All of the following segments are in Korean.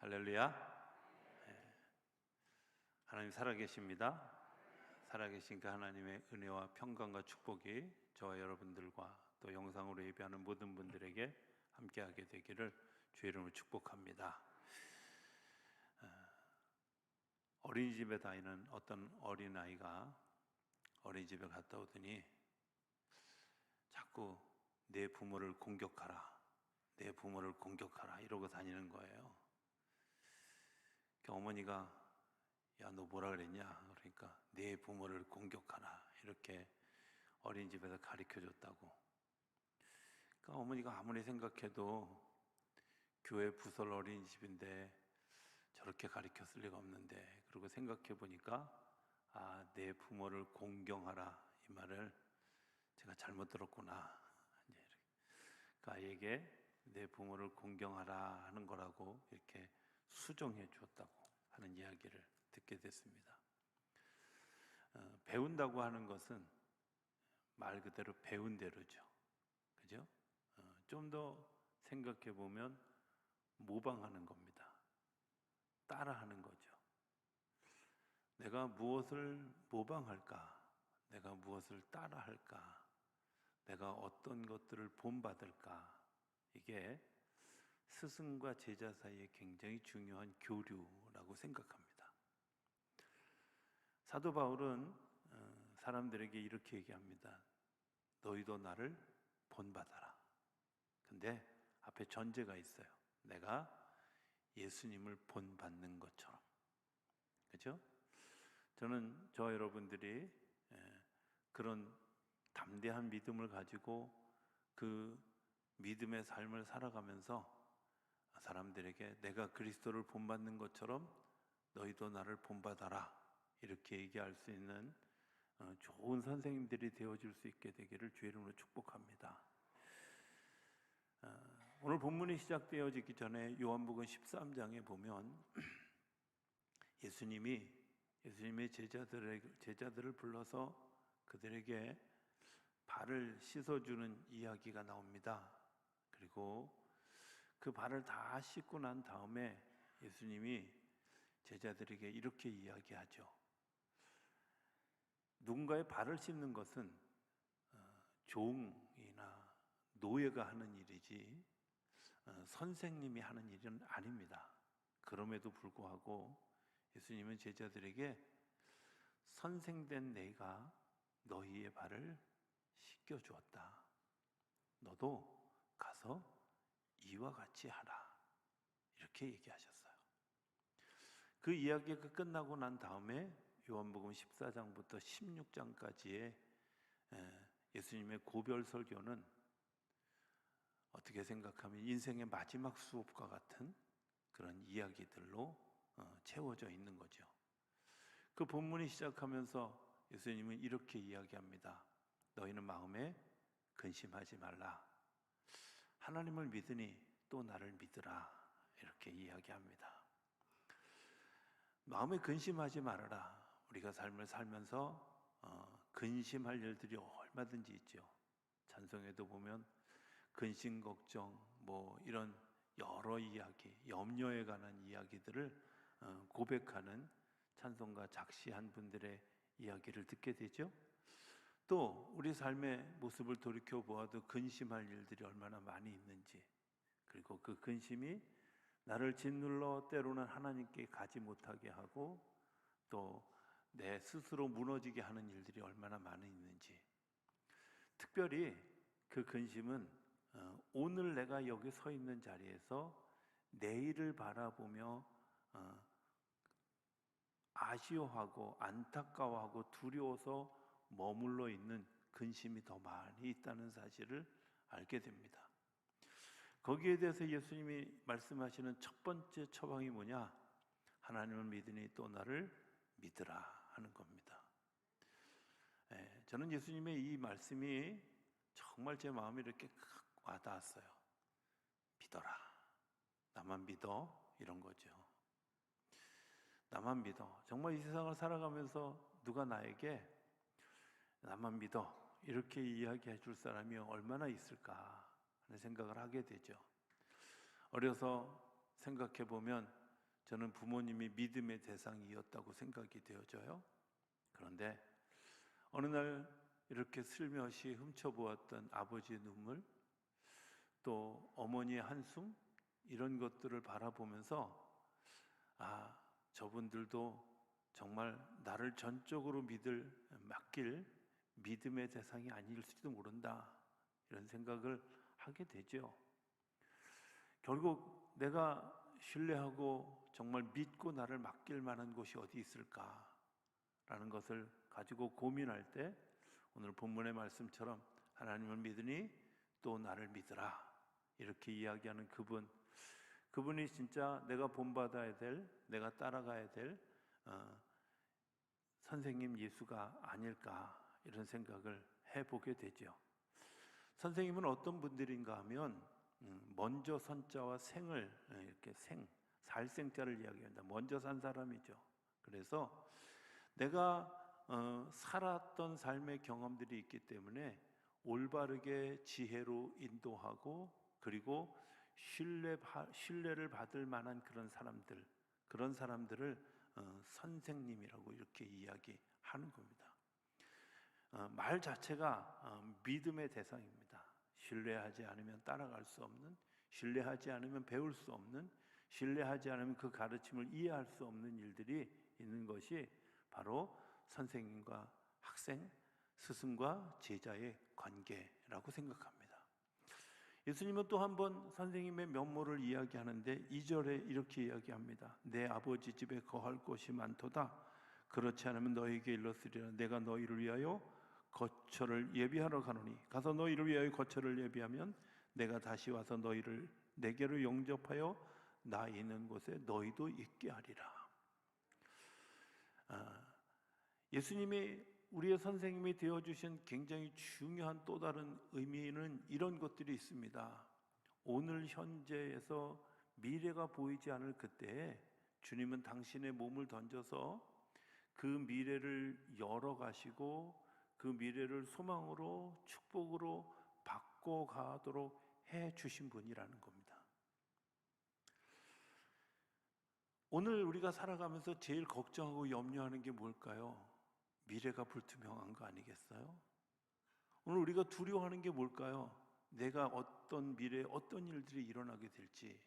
할렐루야. 예. 하나님 살아계십니다. 살아계신 그 하나님의 은혜와 평강과 축복이 저와 여러분들과 또 영상으로 예배하는 모든 분들에게 함께하게 되기를 주의 이름으로 축복합니다. 어, 어린이집에 다니는 어떤 어린아이가 어린이집에 갔다 오더니 자꾸 내 부모를 공격하라, 내 부모를 공격하라 이러고 다니는 거예요. 그 어머니가 야 너 뭐라 그랬냐? 그러니까 내 부모를 공격하라. 이렇게 어린이집에서 가르쳐 줬다고. 그 어머니가 아무리 생각해도 교회 부설 어린이집인데 저렇게 가르쳤을 리가 없는데 그리고 생각해 보니까 아 내 부모를 공경하라. 이 말을 제가 잘못 들었구나. 이제 그 아이에게 내 부모를 공경하라 하는 거라고 이렇게 수정해 주었다고 하는 이야기를 듣게 됐습니다. 어, 배운다고 하는 것은 말 그대로 배운 대로죠. 그죠? 어, 좀더 생각해 보면 모방하는 겁니다. 따라하는 거죠. 내가 무엇을 모방할까? 내가 무엇을 따라할까? 내가 어떤 것들을 본받을까? 이게 스승과 제자 사이에 굉장히 중요한 교류라고 생각합니다. 사도 바울은 어, 사람들에게 이렇게 얘기합니다. 너희도 나를 본받아라. 근데 앞에 전제가 있어요. 내가 예수님을 본받는 것처럼. 그죠? 저는 저 여러분들이 그런 담대한 믿음을 가지고 그 믿음의 삶을 살아가면서 사람들에게 내가 그리스도를 본받는 것처럼 너희도 나를 본받아라 이렇게 얘기할 수 있는 어, 좋은 선생님들이 되어줄 수 있게 되기를 주의 이름으로 축복합니다. 어, 오늘 본문이 시작되어지기 전에 요한복음 13장에 보면 예수님이 예수님의 제자들을 제자들을 불러서 그들에게 발을 씻어주는 이야기가 나옵니다. 그리고 그 발을 다 씻고 난 다음에 예수님이 제자들에게 이렇게 이야기하죠. 누군가의 발을 씻는 것은 어, 종이나 노예가 하는 일이지 어, 선생님이 하는 일은 아닙니다. 그럼에도 불구하고 예수님은 제자들에게 선생된 내가 너희의 발을 씻겨 주었다. 너도 가서 이와 같이 하라. 이렇게 얘기하셨어요. 그 이야기가 끝나고 난 다음에 요한복음 14장부터 16장까지의 예수님의 고별 설교는 어떻게 생각하면 인생의 마지막 수업과 같은 그런 이야기들로 어, 채워져 있는 거죠. 그 본문이 시작하면서 예수님은 이렇게 이야기합니다. 너희는 마음에 근심하지 말라. 하나님을 믿으니 또 나를 믿으라. 이렇게 이야기합니다. 마음에 근심하지 말아라. 우리가 삶을 살면서 어, 근심할 일들이 얼마든지 있죠. 찬송에도 보면 근심 걱정 뭐 이런 여러 이야기, 염려에 관한 이야기들을 어, 고백하는 찬송가 작시한 분들의 이야기를 듣게 되죠. 또 우리 삶의 모습을 돌이켜 보아도 근심할 일들이 얼마나 많이 있는지 그리고 그 근심이 나를 짓눌러 때로는 하나님께 가지 못하게 하고 또 내 스스로 무너지게 하는 일들이 얼마나 많이 있는지. 특별히 그 근심은 어, 오늘 내가 여기 서 있는 자리에서 내일을 바라보며 어, 아쉬워하고 안타까워하고 두려워서 머물러 있는 근심이 더 많이 있다는 사실을 알게 됩니다. 거기에 대해서 예수님이 말씀하시는 첫 번째 처방이 뭐냐? 하나님을 믿으니 또 나를 믿으라 하는 겁니다. 예, 저는 예수님의 이 말씀이 정말 제 마음에 이렇게 와닿았어요. 믿어라. 나만 믿어. 이런 거죠. 나만 믿어. 정말 이 세상을 살아가면서 누가 나에게 나만 믿어. 이렇게 이야기해 줄 사람이 얼마나 있을까 하는 생각을 하게 되죠. 어려서 생각해 보면 저는 부모님이 믿음의 대상이었다고 생각이 되어져요. 그런데 어느 날 이렇게 슬며시 훔쳐보았던 아버지의 눈물, 또 어머니의 한숨, 이런 것들을 바라보면서 아, 저분들도 정말 나를 전적으로 믿을, 맡길 믿음의 대상이 아닐 수도 모른다. 이런 생각을 하게 되죠. 결국 내가 신뢰하고 정말 믿고 나를 맡길 만한 곳이 어디 있을까라는 것을 가지고 고민할 때 오늘 본문의 말씀처럼 하나님을 믿으니 또 나를 믿으라 이렇게 이야기하는 그분 그분이 진짜 내가 본받아야 될 내가 따라가야 될 어, 선생님 예수가 아닐까 이런 생각을 해보게 되죠. 선생님은 어떤 분들인가 하면 음, 먼저 선자와 생을 예, 이렇게 생 살생자를 이야기합니다. 먼저 산 사람이죠. 그래서 내가 어, 살았던 삶의 경험들이 있기 때문에 올바르게 지혜로 인도하고 그리고 신뢰 신뢰를 받을 만한 그런 사람들 그런 사람들을 어, 선생님이라고 이렇게 이야기하는 겁니다. 어, 말 자체가 어, 믿음의 대상입니다. 신뢰하지 않으면 따라갈 수 없는, 신뢰하지 않으면 배울 수 없는, 신뢰하지 않으면 그 가르침을 이해할 수 없는 일들이 있는 것이 바로 선생님과 학생, 스승과 제자의 관계라고 생각합니다. 예수님은 또 한 번 선생님의 면모를 이야기하는데 2절에 이렇게 이야기합니다. 내 아버지 집에 거할 곳이 많도다. 그렇지 않으면 너에게 일렀으리라. 내가 너희를 위하여 거처를 예비하러 가노니 가서 너희를 위하여 거처를 예비하면 내가 다시 와서 너희를 내게로 영접하여 나 있는 곳에 너희도 있게 하리라. 아, 예수님이 우리의 선생님이 되어 주신 굉장히 중요한 또 다른 의미는 이런 것들이 있습니다. 오늘 현재에서 미래가 보이지 않을 그때에 주님은 당신의 몸을 던져서 그 미래를 열어 가시고 그 미래를 소망으로 축복으로 바꿔 가도록 해 주신 분이라는 겁니다. 오늘 우리가 살아가면서 제일 걱정하고 염려하는 게 뭘까요? 미래가 불투명한 거 아니겠어요? 오늘 우리가 두려워하는 게 뭘까요? 내가 어떤 미래에 어떤 일들이 일어나게 될지.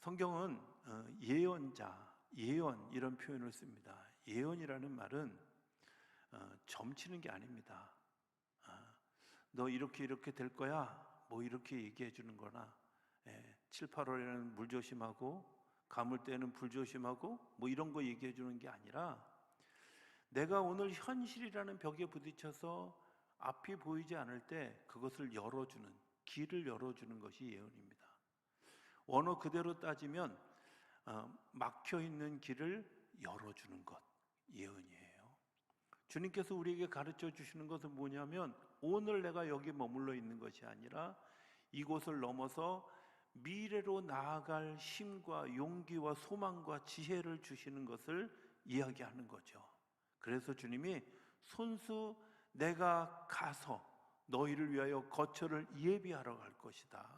성경은 어, 예언자, 예언 이런 표현을 씁니다. 예언이라는 말은 어, 점치는 게 아닙니다. 아, 너 이렇게 이렇게 될 거야. 뭐 이렇게 얘기해 주는 거나 7, 8월에는 물 조심하고 가물 때는 불 조심하고 뭐 이런 거 얘기해 주는 게 아니라 내가 오늘 현실이라는 벽에 부딪혀서 앞이 보이지 않을 때 그것을 열어주는 길을 열어주는 것이 예언입니다. 원어 그대로 따지면 어, 막혀 있는 길을 열어주는 것 예언이에요. 주님께서 우리에게 가르쳐 주시는 것은 뭐냐면 오늘 내가 여기 머물러 있는 것이 아니라 이곳을 넘어서 미래로 나아갈 힘과 용기와 소망과 지혜를 주시는 것을 이야기하는 거죠. 그래서 주님이 손수 내가 가서 너희를 위하여 거처를 예비하러 갈 것이다.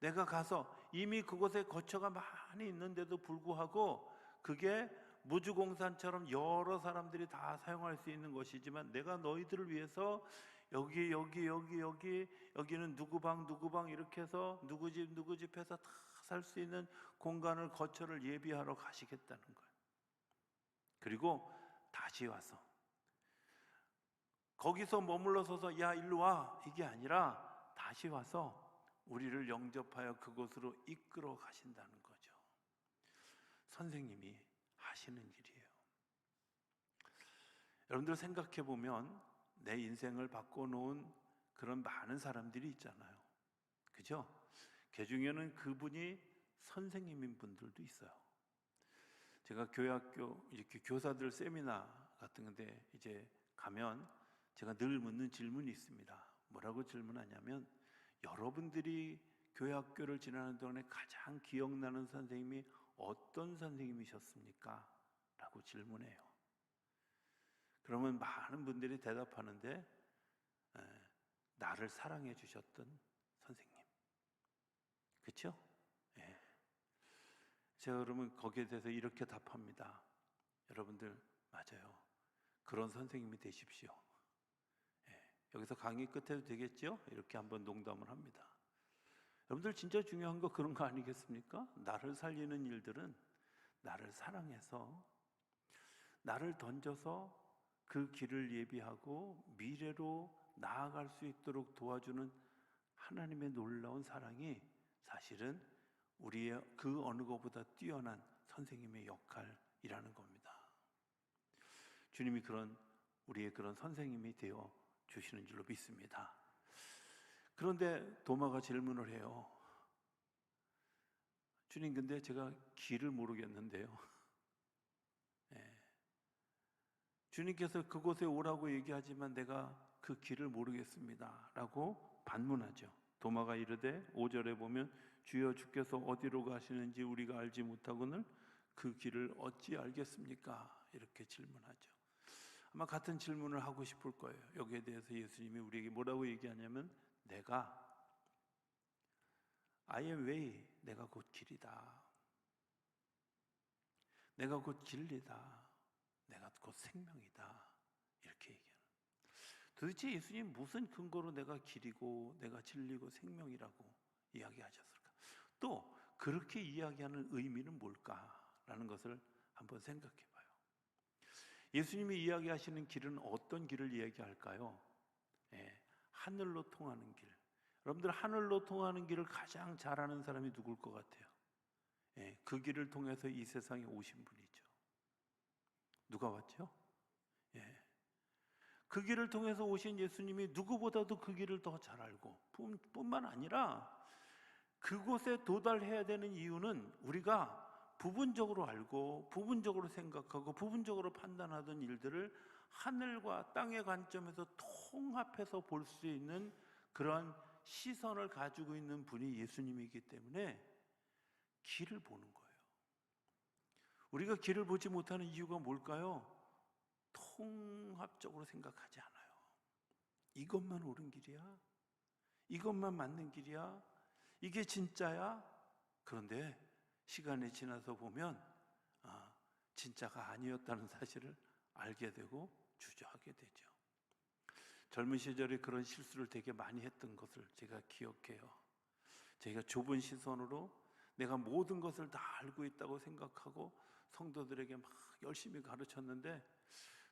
내가 가서 이미 그곳에 거처가 많이 있는데도 불구하고 그게 무주공산처럼 여러 사람들이 다 사용할 수 있는 것이지만 내가 너희들을 위해서 여기 여기 여기 여기 여기는 누구 방 누구 방 이렇게 해서 누구 집 누구 집에서 다 살 수 있는 공간을 거처를 예비하러 가시겠다는 거예요. 그리고 다시 와서 거기서 머물러 서서 야 일로 와 이게 아니라 다시 와서 우리를 영접하여 그곳으로 이끌어 가신다는 거죠. 선생님이 하시는 일이에요. 여러분들 생각해 보면 내 인생을 바꿔놓은 그런 많은 사람들이 있잖아요. 그죠? 그 중에는 그분이 선생님인 분들도 있어요. 제가 교회학교 이렇게 교사들 세미나 같은 데 이제 가면 제가 늘 묻는 질문이 있습니다. 뭐라고 질문하냐면 여러분들이 교회 학교를 지나는 동안에 가장 기억나는 선생님이 어떤 선생님이셨습니까? 라고 질문해요. 그러면 많은 분들이 대답하는데 에, 나를 사랑해 주셨던 선생님. 그렇죠? 예. 제가 그러면 거기에 대해서 이렇게 답합니다. 여러분들 맞아요. 그런 선생님이 되십시오. 예, 여기서 강의 끝에도 되겠죠? 이렇게 한번 농담을 합니다. 여러분들 진짜 중요한 거 그런 거 아니겠습니까? 나를 살리는 일들은 나를 사랑해서 나를 던져서 그 길을 예비하고 미래로 나아갈 수 있도록 도와주는 하나님의 놀라운 사랑이 사실은 우리의 그 어느 것보다 뛰어난 선생님의 역할이라는 겁니다. 주님이 그런 우리의 그런 선생님이 되어 주시는 줄로 믿습니다. 그런데 도마가 질문을 해요. 주님, 근데 제가 길을 모르겠는데요. 예. 주님께서 그곳에 오라고 얘기하지만 내가 그 길을 모르겠습니다. 라고 반문하죠. 도마가 이르되 5절에 보면 주여 주께서 어디로 가시는지 우리가 알지 못하고는 그 길을 어찌 알겠습니까? 이렇게 질문하죠. 아마 같은 질문을 하고 싶을 거예요. 여기에 대해서 예수님이 우리에게 뭐라고 얘기하냐면 내가 I am way, 내가 곧 길이다. 내가 곧 진리다. 내가 곧 생명이다. 이렇게 얘기하는. 도대체 예수님 무슨 근거로 내가 길이고 내가 진리고 생명이라고 이야기하셨을까? 또 그렇게 이야기하는 의미는 뭘까라는 것을 한번 생각해 봐요. 예수님이 이야기하시는 길은 어떤 길을 이야기할까요? 예, 하늘로 통하는 길. 여러분들 하늘로 통하는 길을 가장 잘 아는 사람이 누굴 것 같아요? 예, 그 길을 통해서 이 세상에 오신 분이죠. 누가 왔죠? 예. 그 길을 통해서 오신 예수님이 누구보다도 그 길을 더 잘 알고 뿐만 아니라 그곳에 도달해야 되는 이유는 우리가 부분적으로 알고 부분적으로 생각하고 부분적으로 판단하던 일들을 하늘과 땅의 관점에서 통합해서 볼 수 있는 그런 시선을 가지고 있는 분이 예수님이기 때문에 길을 보는 거예요. 우리가 길을 보지 못하는 이유가 뭘까요? 통합적으로 생각하지 않아요. 이것만 옳은 길이야? 이것만 맞는 길이야? 이게 진짜야? 그런데 시간이 지나서 보면 아, 진짜가 아니었다는 사실을 알게 되고 주저하게 되죠. 젊은 시절에 그런 실수를 되게 많이 했던 것을 제가 기억해요. 제가 좁은 시선으로 내가 모든 것을 다 알고 있다고 생각하고 성도들에게 막 열심히 가르쳤는데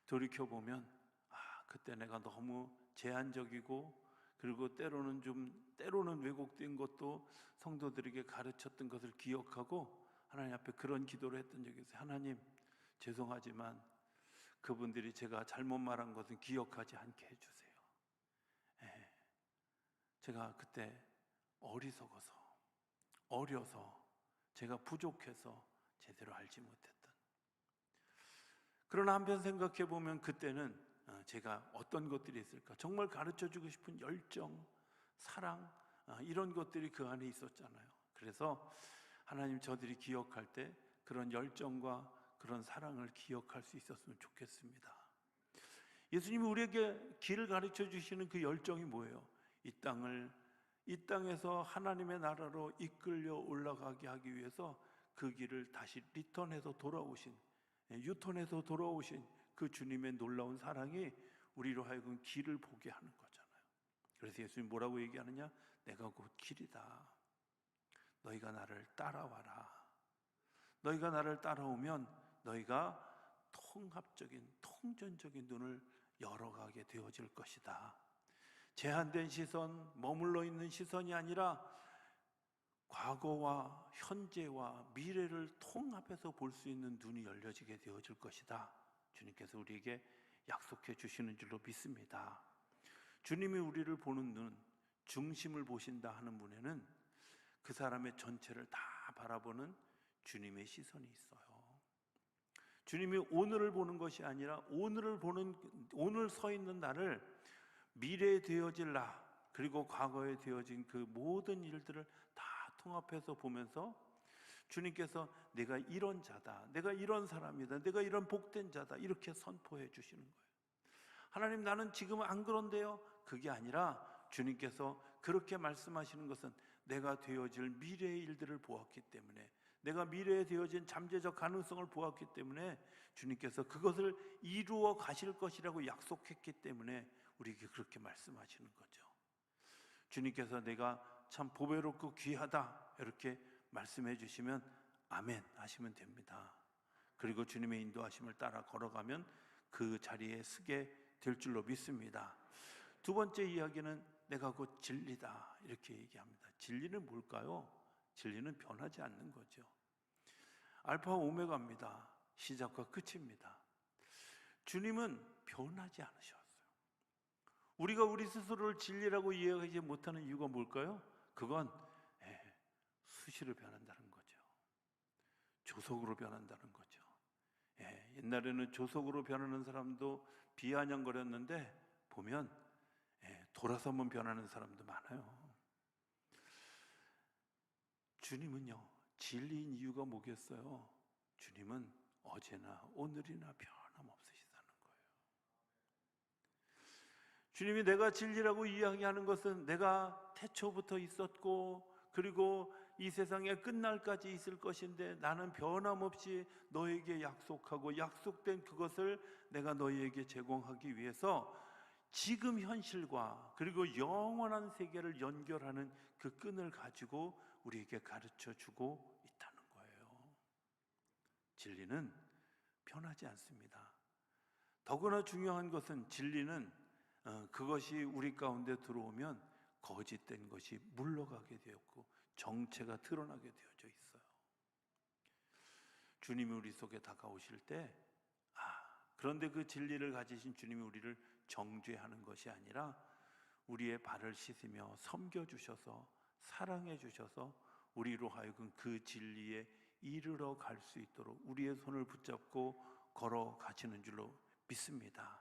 돌이켜 보면 아 그때 내가 너무 제한적이고 그리고 때로는 좀 때로는 왜곡된 것도 성도들에게 가르쳤던 것을 기억하고 하나님 앞에 그런 기도를 했던 적이 있어요. 하나님 죄송하지만 그분들이 제가 잘못 말한 것은 기억하지 않게 해주세요. 예. 제가 그때 어리석어서 어려서 제가 부족해서 제대로 알지 못했던. 그러나 한편 생각해 보면 그때는 어, 제가 어떤 것들이 있을까? 정말 가르쳐 주고 싶은 열정, 사랑, 어, 이런 것들이 그 안에 있었잖아요. 그래서 하나님 저들이 기억할 때 그런 열정과 그런 사랑을 기억할 수 있었으면 좋겠습니다. 예수님이 우리에게 길을 가르쳐 주시는 그 열정이 뭐예요? 이 땅을 이 땅에서 하나님의 나라로 이끌려 올라가게 하기 위해서 그 길을 다시 리턴해서 돌아오신 예, 유턴해서 돌아오신 그 주님의 놀라운 사랑이 우리로 하여금 길을 보게 하는 거잖아요. 그래서 예수님 뭐라고 얘기하느냐? 내가 곧 길이다. 너희가 나를 따라와라. 너희가 나를 따라오면 너희가 통합적인 통전적인 눈을 열어가게 되어질 것이다. 제한된 시선, 머물러 있는 시선이 아니라 과거와 현재와 미래를 통합해서 볼 수 있는 눈이 열려지게 되어질 것이다. 주님께서 우리에게 약속해 주시는 줄로 믿습니다. 주님이 우리를 보는 눈, 중심을 보신다 하는 분에는 그 사람의 전체를 다 바라보는 주님의 시선이 있어요. 주님이 오늘을 보는 것이 아니라 오늘을 보는 오늘 서 있는 나를 미래에 되어질 나 그리고 과거에 되어진 그 모든 일들을 다 통합해서 보면서 주님께서 내가 이런 자다. 내가 이런 사람이다. 내가 이런 복된 자다. 이렇게 선포해 주시는 거예요. 하나님 나는 지금 안 그런데요. 그게 아니라 주님께서 그렇게 말씀하시는 것은 내가 되어질 미래의 일들을 보았기 때문에 내가 미래에 되어진 잠재적 가능성을 보았기 때문에 주님께서 그것을 이루어 가실 것이라고 약속했기 때문에 우리에게 그렇게 말씀하시는 거죠. 주님께서 내가 참 보배롭고 귀하다 이렇게 말씀해 주시면 아멘 하시면 됩니다. 그리고 주님의 인도하심을 따라 걸어가면 그 자리에 서게 될 줄로 믿습니다. 두 번째 이야기는 내가 곧 진리다 이렇게 얘기합니다. 진리는 뭘까요? 진리는 변하지 않는 거죠. 알파 오메가입니다. 시작과 끝입니다. 주님은 변하지 않으셨어요. 우리가 우리 스스로를 진리라고 이해하지 못하는 이유가 뭘까요? 그건 예, 수시로 변한다는 거죠. 조속으로 변한다는 거죠. 예, 옛날에는 조속으로 변하는 사람도 비아냥거렸는데 보면 예, 돌아서면 변하는 사람도 많아요. 주님은요, 진리인 이유가 뭐겠어요? 주님은 어제나 오늘이나 변함없으시다는 거예요. 주님이 내가 진리라고 이야기하는 것은 내가 태초부터 있었고, 그리고 이 세상에 끝날까지 있을 것인데 나는 변함없이 너에게 약속하고 약속된 그것을 내가 너희에게 제공하기 위해서 지금 현실과 그리고 영원한 세계를 연결하는 그 끈을 가지고 우리에게 가르쳐 주고 있다는 거예요. 진리는 변하지 않습니다. 더구나 중요한 것은 진리는 어, 그것이 우리 가운데 들어오면 거짓된 것이 물러가게 되었고 정체가 드러나게 되어져 있어요. 주님이 우리 속에 다가오실 때, 아, 그런데 그 진리를 가지신 주님이 우리를 정죄하는 것이 아니라 우리의 발을 씻으며 섬겨주셔서 사랑해주셔서 우리로 하여금 그 진리에 이르러 갈 수 있도록 우리의 손을 붙잡고 걸어가시는 줄로 믿습니다.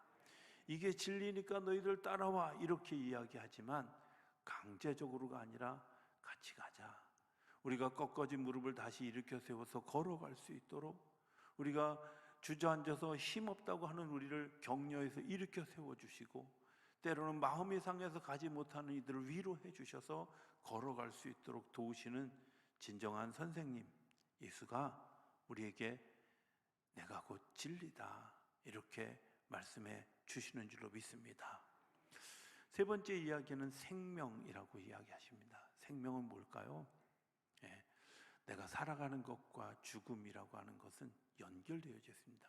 이게 진리니까 너희들 따라와 이렇게 이야기하지만 강제적으로가 아니라 같이 가자. 우리가 꺾어진 무릎을 다시 일으켜 세워서 걸어갈 수 있도록 우리가 주저앉아서 힘없다고 하는 우리를 격려해서 일으켜 세워주시고 때로는 마음이 상해서 가지 못하는 이들을 위로해 주셔서 걸어갈 수 있도록 도우시는 진정한 선생님 예수가 우리에게 내가 곧 진리다 이렇게 말씀해 주시는 줄로 믿습니다. 세 번째 이야기는 생명이라고 이야기하십니다. 생명은 뭘까요? 예, 내가 살아가는 것과 죽음이라고 하는 것은 연결되어져 있습니다.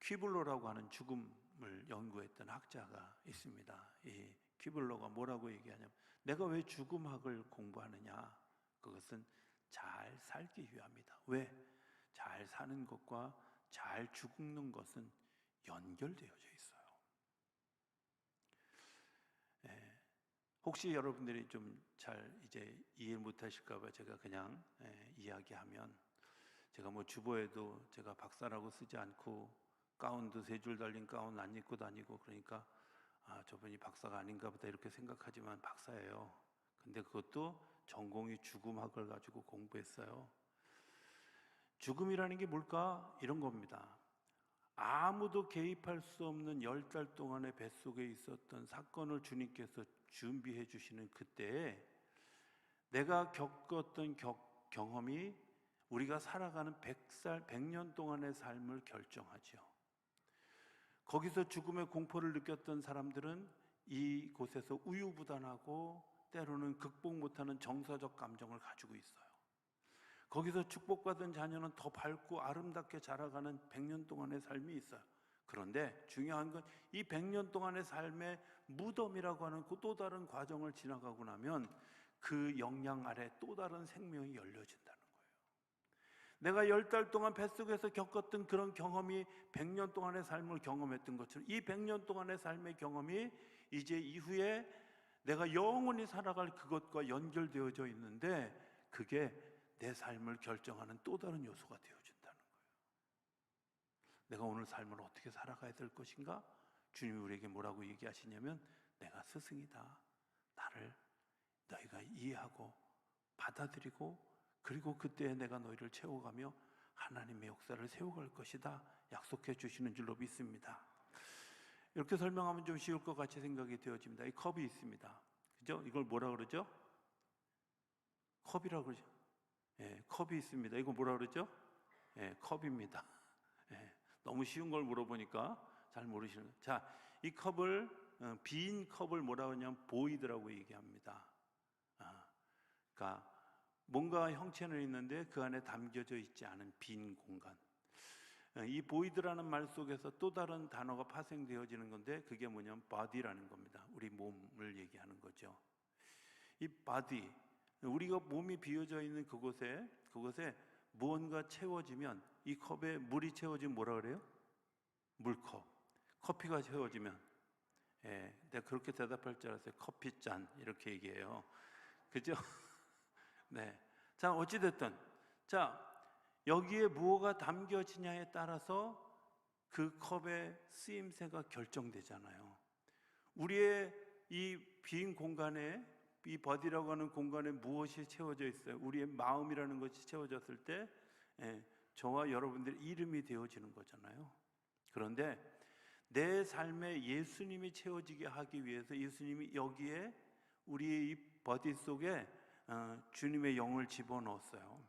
퀴블로라고 하는 죽음을 연구했던 학자가 있습니다. 이 퀴블로가 뭐라고 얘기하냐면 내가 왜 죽음학을 공부하느냐? 그것은 잘 살기 위함이다. 왜? 잘 사는 것과 잘 죽는 것은 연결되어져 있어요. 예, 혹시 여러분들이 좀 잘 이제 이해 못하실까봐 제가 그냥 예, 이야기하면 제가 뭐 주보에도 제가 박사라고 쓰지 않고 가운도 세 줄 달린 가운 안 입고 다니고 그러니까 아 저분이 박사가 아닌가 보다 이렇게 생각하지만 박사예요. 근데 그것도 전공이 죽음학을 가지고 공부했어요. 죽음이라는 게 뭘까? 이런 겁니다. 아무도 개입할 수 없는 열 달 동안의 뱃속에 있었던 사건을 주님께서 준비해 주시는 그때에 내가 겪었던 격, 경험이 우리가 살아가는 100살, 100년 동안의 삶을 결정하죠. 거기서 죽음의 공포를 느꼈던 사람들은 이곳에서 우유부단하고 때로는 극복 못하는 정서적 감정을 가지고 있어요. 거기서 축복받은 자녀는 더 밝고 아름답게 자라가는 100년 동안의 삶이 있어요. 그런데 중요한 건 이 100년 동안의 삶의 무덤이라고 하는 그 또 다른 과정을 지나가고 나면 그 영향 아래 또 다른 생명이 열려진다는 거예요. 내가 열 달 동안 뱃속에서 겪었던 그런 경험이 100년 동안의 삶을 경험했던 것처럼 이 100년 동안의 삶의 경험이 이제 이후에 내가 영원히 살아갈 그것과 연결되어져 있는데 그게 내 삶을 결정하는 또 다른 요소가 되어준다는 거예요. 내가 오늘 삶을 어떻게 살아가야 될 것인가? 주님이 우리에게 뭐라고 얘기하시냐면 내가 스승이다. 나를 너희가 이해하고 받아들이고 그리고 그때 내가 너희를 채워가며 하나님의 역사를 세워갈 것이다. 약속해 주시는 줄로 믿습니다. 이렇게 설명하면 좀 쉬울 것 같이 생각이 되어집니다. 이 컵이 있습니다. 그죠? 이걸 뭐라 그러죠? 컵이라고 그러죠. 예, 컵이 있습니다. 이거 뭐라 그러죠? 예, 컵입니다. 예, 너무 쉬운 걸 물어보니까 잘 모르시는. 자, 이 컵을 어, 빈 컵을 뭐라 그러냐면 보이드라고 얘기합니다. 아, 그러니까 뭔가 형체는 있는데 그 안에 담겨져 있지 않은 빈 공간. 어, 이 보이드라는 말 속에서 또 다른 단어가 파생되어지는 건데 그게 뭐냐면 body라는 겁니다. 우리 몸을 얘기하는 거죠. 이 body, 우리가 몸이 비어져 있는 그곳에 그곳에 무언가 채워지면 이 컵에 물이 채워지면 뭐라 그래요? 물컵. 커피가 채워지면 예, 내가 그렇게 대답할 줄 알았어요. 커피 잔 이렇게 얘기해요. 그죠? 네. 자, 어찌 됐든. 자, 여기에 무엇가 담겨지냐에 따라서 그 컵의 쓰임새가 결정되잖아요. 우리의 이 빈 공간에, 이 버디라고 하는 공간에 무엇이 채워져 있어요? 우리의 마음이라는 것이 채워졌을 때, 예, 저와 여러분들의 이름이 되어지는 거잖아요. 그런데 내 삶에 예수님이 채워지게 하기 위해서 예수님이 여기에 우리의 이 버디 속에 어, 주님의 영을 집어넣었어요.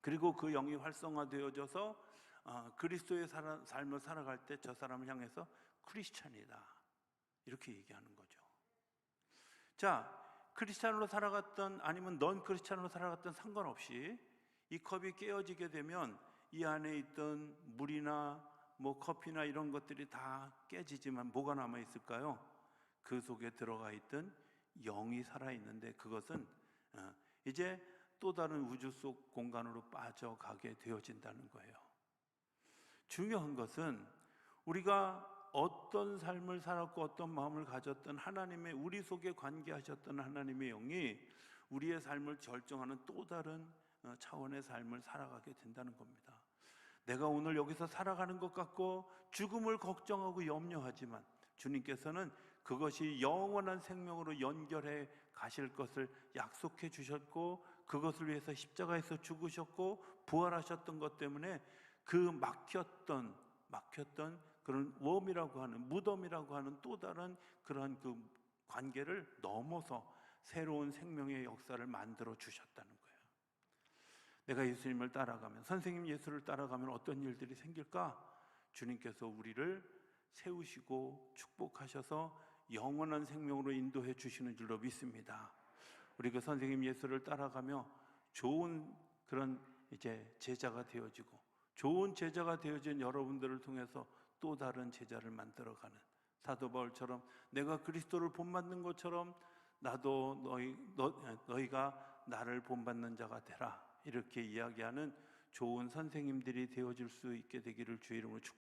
그리고 그 영이 활성화되어져서 어, 그리스도의 살아, 삶을 살아갈 때 저 사람을 향해서 크리스찬이다 이렇게 얘기하는 거죠. 자, 크리스찬으로 살아갔던 아니면 넌 크리스찬으로 살아갔던 상관없이 이 컵이 깨어지게 되면 이 안에 있던 물이나 뭐 커피나 이런 것들이 다 깨지지만 뭐가 남아 있을까요? 그 속에 들어가 있던 영이 살아 있는데 그것은 어, 이제 또 다른 우주 속 공간으로 빠져가게 되어진다는 거예요. 중요한 것은 우리가 어떤 삶을 살았고 어떤 마음을 가졌던 하나님의 우리 속에 관계하셨던 하나님의 영이 우리의 삶을 결정하는 또 다른 어, 차원의 삶을 살아가게 된다는 겁니다. 내가 오늘 여기서 살아가는 것 같고 죽음을 걱정하고 염려하지만 주님께서는 그것이 영원한 생명으로 연결해 가실 것을 약속해 주셨고 그것을 위해서 십자가에서 죽으셨고 부활하셨던 것 때문에 그 막혔던 막혔던 그런 웜이라고 하는 무덤이라고 하는 또 다른 그런 그 관계를 넘어서 새로운 생명의 역사를 만들어 주셨다는 거예요. 내가 예수님을 따라가면 선생님 예수를 따라가면 어떤 일들이 생길까? 주님께서 우리를 세우시고 축복하셔서 영원한 생명으로 인도해 주시는 줄로 믿습니다. 우리 그 선생님 예수를 따라가며 좋은 그런 이제 제자가 되어지고 좋은 제자가 되어진 여러분들을 통해서 또 다른 제자를 만들어가는 사도 바울처럼 내가 그리스도를 본받는 것처럼 나도 너희 너, 너희가 나를 본받는 자가 되라 이렇게 이야기하는 좋은 선생님들이 되어질 수 있게 되기를 주의 이름으로 축.